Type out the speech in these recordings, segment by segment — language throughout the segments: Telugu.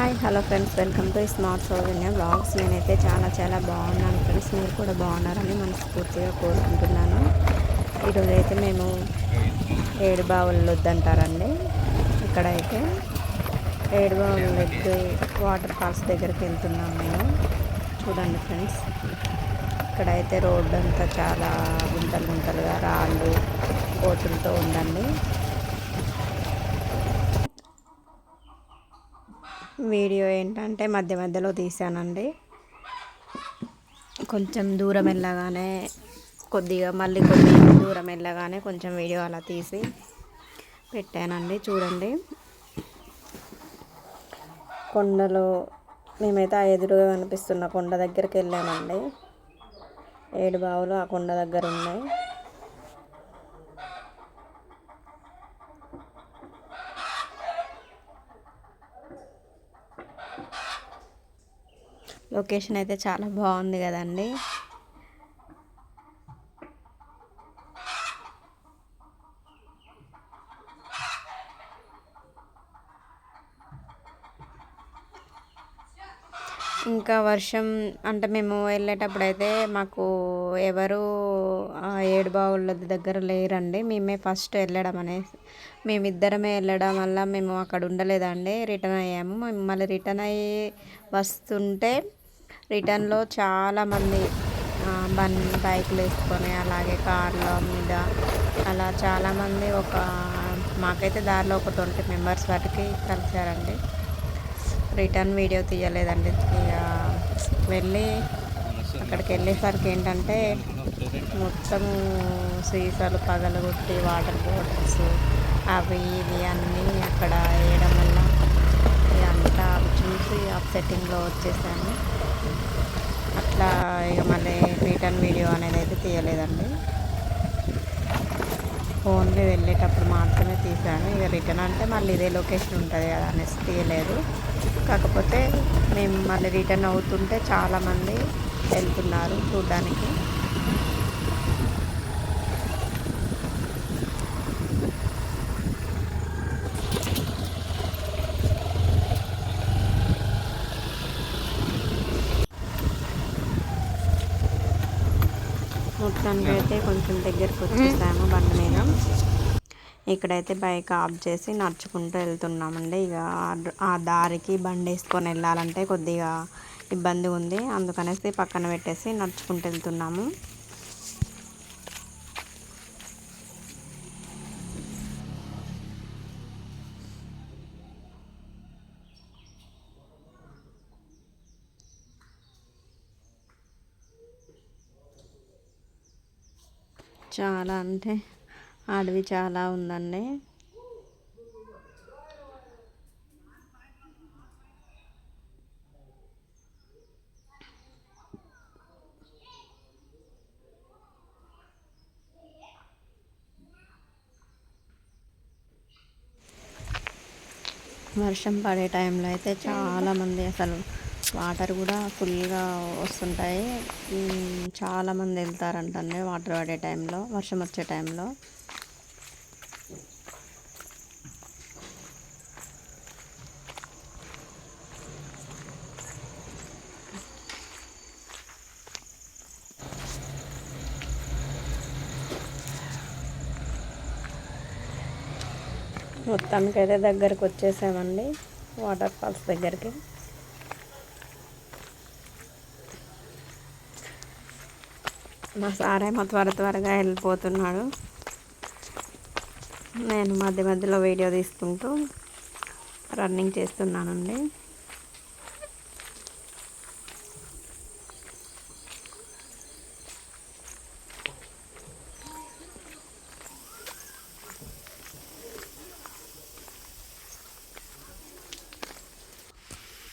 Hi hello friends. Welcome to smart Soujanya blogs నేనైతే చాలా చాలా బాగున్నాను ఫ్రెండ్స్. మీరు కూడా బాగున్నారని మనస్ఫూర్తిగా కోరుకుంటున్నాను. ఈరోజు అయితే మేము ఏడు బావులు వద్దంటారండి. ఇక్కడైతే ఏడు బావులు వద్దు వాటర్ ఫాల్స్ దగ్గరికి వెళ్తున్నాం మేము. చూడండి ఫ్రెండ్స్. ఇక్కడైతే రోడ్డు అంతా చాలా గుంతలు గుంతలుగా రాళ్ళు కోతులతో ఉందండి. వీడియో ఏంటంటే మధ్య మధ్యలో తీసానండి. కొంచెం దూరం వెళ్ళగానే కొద్దిగా మళ్ళీ కొద్దిగా దూరం వెళ్ళగానే కొంచెం వీడియో అలా తీసి పెట్టానండి. చూడండి. కొండలు మేమైతే ఆ ఎదురుగా కనిపిస్తున్న కొండ దగ్గరికి వెళ్ళామండి. ఏడు బావులు ఆ కొండ దగ్గర ఉన్నాయి. లొకేషన్ అయితే చాలా బాగుంది కదండి. ఇంకా వర్షం అంటే మేము వెళ్ళేటప్పుడు అయితే మాకు ఎవరు ఏడు బావుల దగ్గర లేరండి. మేమే ఫస్ట్ వెళ్ళడం అనేసి మేమిద్దరమే వెళ్ళడం వల్ల మేము అక్కడ ఉండలేదండి. రిటర్న్ అయ్యాము. మళ్ళీ రిటర్న్ అయ్యి వస్తుంటే రిటర్న్లో చాలామంది బన్ బైక్లు వేసుకొని అలాగే కార్ల మీద అలా చాలామంది ఒక మాకైతే దారిలో ఒక ట్వంటీ మెంబర్స్ వరకు కలిశారండి రిటర్న్ వీడియో తీయలేదండి. వెళ్ళి అక్కడికి వెళ్ళేసరికి ఏంటంటే మొత్తం సీసాలు పగలగొట్టి వాటర్ బాటిల్స్ అవి ఇవి అన్నీ అక్కడ వేయడం వల్ల అట్లా చూసి అప్సెట్టింగ్లో వచ్చేసాను. అట్లా ఇక మళ్ళీ రిటర్న్ వీడియో అనేది అయితే తీయలేదండి. ఓన్లీ వెళ్ళేటప్పుడు మాత్రమే తీసాను. ఇక రిటర్న్ అంటే మళ్ళీ ఇదే లొకేషన్ ఉంటుంది కదా అనేసి తీయలేదు. కాకపోతే మేము మళ్ళీ రిటర్న్ అవుతుంటే చాలామంది వెళ్తున్నారు చూడడానికి. మొత్తానికి అయితే కొంచెం దగ్గరకు వచ్చేసాము బండి మీద. ఇక్కడైతే బైక్ ఆఫ్ చేసి నడుచుకుంటూ వెళ్తున్నామండి. ఇక ఆ దారికి బండి వేసుకొని వెళ్ళాలంటే కొద్దిగా ఇబ్బంది ఉంది. అందుకనేసి పక్కన పెట్టేసి నడుచుకుంటూ వెళ్తున్నాము. చాలా అంటే అడవి చాలా ఉందండి. వర్షం పడే టైంలో అయితే చాలామంది అసలు వాటర్ కూడా ఫుల్గా వస్తుంటాయి. చాలామంది వెళ్తారంటే వాటర్ పడే టైంలో వర్షం వచ్చే టైంలో. మొత్తానికైతే దగ్గరకు వచ్చేసామండి. వాటర్ ఫాల్స్ దగ్గరికి. మా సారేమో త్వర త్వరగా వెళ్ళిపోతున్నాడు. నేను మధ్య మధ్యలో వీడియో తీసుకుంటూ రన్నింగ్ చేస్తున్నానండి.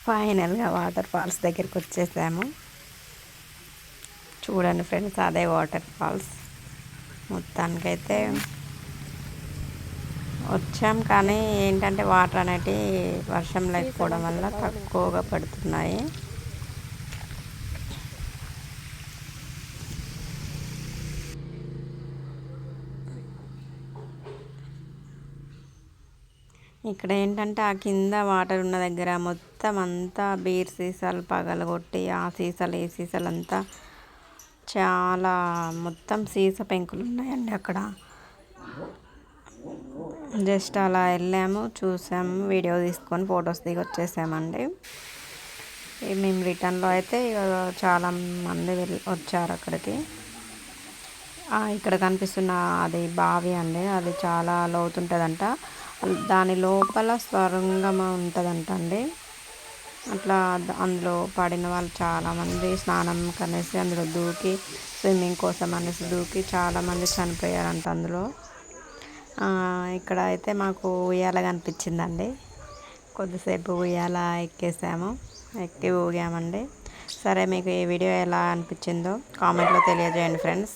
ఫైనల్గా వాటర్ ఫాల్స్ దగ్గరికి వచ్చేసాము. చూడండి ఫ్రెండ్స్ అదే వాటర్ ఫాల్స్. మొత్తానికైతే వచ్చాం కానీ ఏంటంటే వాటర్ అనేటివి వర్షం లేకపోవడం వల్ల తక్కువగా పడుతున్నాయి. ఇక్కడ ఏంటంటే ఆ కింద వాటర్ ఉన్న దగ్గర మొత్తం అంతా బీర్ సీసాలు పగలగొట్టి ఆ సీసాలు ఏ సీసాలు అంతా చాలా మొత్తం సీస పెంకులు ఉన్నాయండి అక్కడ. జస్ట్ అలా వెళ్ళాము చూసాము వీడియో తీసుకొని ఫొటోస్ దిగి వచ్చేసామండి మేము రిటర్న్లో అయితే చాలా మంది వెళ్ళి వచ్చారు అక్కడికి. ఇక్కడ కనిపిస్తున్న అది బావి అండి అది చాలా లోతుంటుందంట. దాని లోపల స్వరంగం ఉంటుందంట అండి అట్లా అందులో పడిన వాళ్ళు చాలామంది స్నానం కనేసి అందులో దూకి స్విమ్మింగ్ కోసం అనేసి దూకి చాలామంది చనిపోయారంట అందులో. ఇక్కడ అయితే మాకు ఉయ్యాల కనిపించిందండి కొద్దిసేపు ఉయ్యాల ఎక్కేసాము. ఎక్కి ఊగామండి. సరే మీకు ఈ వీడియో ఎలా అనిపించిందో కామెంట్లో తెలియజేయండి ఫ్రెండ్స్.